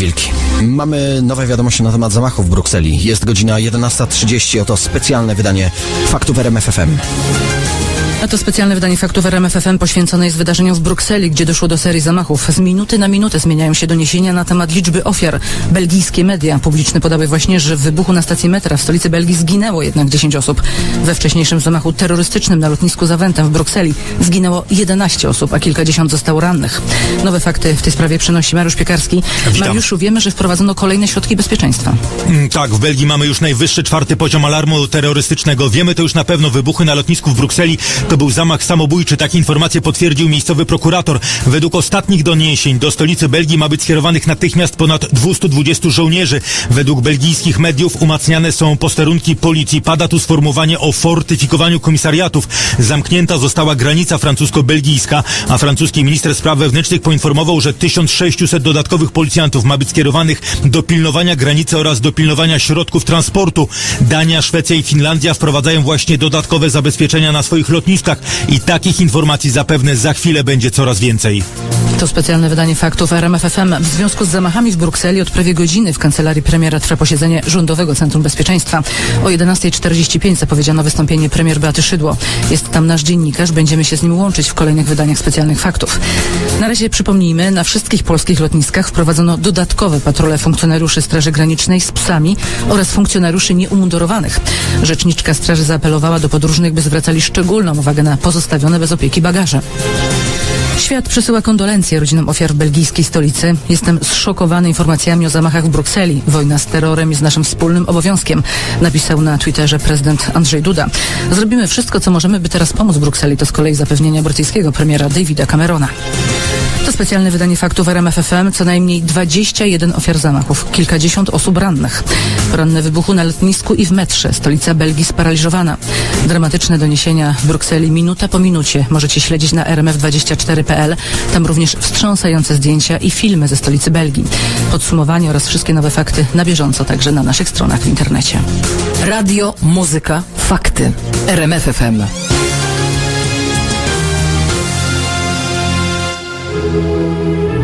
Wilki. Mamy nowe wiadomości na temat zamachu w Brukseli. Jest godzina 11.30, oto specjalne wydanie faktów RMFFM. A to specjalne wydanie faktów RMFFM poświęcone jest wydarzeniom w Brukseli, gdzie doszło do serii zamachów. Z minuty na minutę zmieniają się doniesienia na temat liczby ofiar. Belgijskie media publiczne podały właśnie, że w wybuchu na stacji metra w stolicy Belgii zginęło jednak 10 osób. We wcześniejszym zamachu terrorystycznym na lotnisku Zaventem w Brukseli zginęło 11 osób, a kilkadziesiąt zostało rannych. Nowe fakty w tej sprawie przynosi Mariusz Piekarski. Witam. Mariuszu, wiemy, że wprowadzono kolejne środki bezpieczeństwa. Mm, Tak, w Belgii mamy już najwyższy czwarty poziom alarmu terrorystycznego. Wiemy to już na pewno. Wybuchy na lotnisku w Brukseli to był zamach samobójczy. Takie informacje potwierdził miejscowy prokurator. Według ostatnich doniesień do stolicy Belgii ma być skierowanych natychmiast ponad 220 żołnierzy. Według belgijskich mediów umacniane są posterunki policji. Pada tu sformułowanie o fortyfikowaniu komisariatów. Zamknięta została granica francusko-belgijska, a francuski minister spraw wewnętrznych poinformował, że 1600 dodatkowych policjantów ma być skierowanych do pilnowania granicy oraz do pilnowania środków transportu. Dania, Szwecja i Finlandia wprowadzają właśnie dodatkowe zabezpieczenia na swoich lotniskach i takich informacji zapewne za chwilę będzie coraz więcej. To specjalne wydanie faktów RMFFM. W związku z zamachami w Brukseli od prawie godziny w kancelarii premiera trwa posiedzenie Rządowego Centrum Bezpieczeństwa. O 11.45 zapowiedziano wystąpienie premier Beaty Szydło. Jest tam nasz dziennikarz, będziemy się z nim łączyć w kolejnych wydaniach specjalnych faktów. Na razie przypomnijmy, na wszystkich polskich lotniskach wprowadzono dodatkowe patrole funkcjonariuszy Straży Granicznej z psami oraz funkcjonariuszy nieumundurowanych. Rzeczniczka Straży zaapelowała do podróżnych, by zwracali szczególną uwagę na pozostawione bez opieki bagaże. Świat przesyła kondolencje rodzinom ofiar belgijskiej stolicy. Jestem zszokowany informacjami o zamachach w Brukseli. Wojna z terrorem jest naszym wspólnym obowiązkiem, napisał na Twitterze prezydent Andrzej Duda. Zrobimy wszystko, co możemy, by teraz pomóc Brukseli. To z kolei zapewnienia brytyjskiego premiera Davida Camerona. To specjalne wydanie faktów RMFFM. Co najmniej 21 ofiar zamachów, kilkadziesiąt osób rannych. Poranne wybuchu na lotnisku i w metrze. Stolica Belgii sparaliżowana. Dramatyczne doniesienia w Brukseli minuta po minucie. Możecie śledzić na rmf24.pl. Tam również wstrząsające zdjęcia i filmy ze stolicy Belgii. Podsumowanie oraz wszystkie nowe fakty na bieżąco także na naszych stronach w internecie. Radio, muzyka, fakty. RMFFM. Música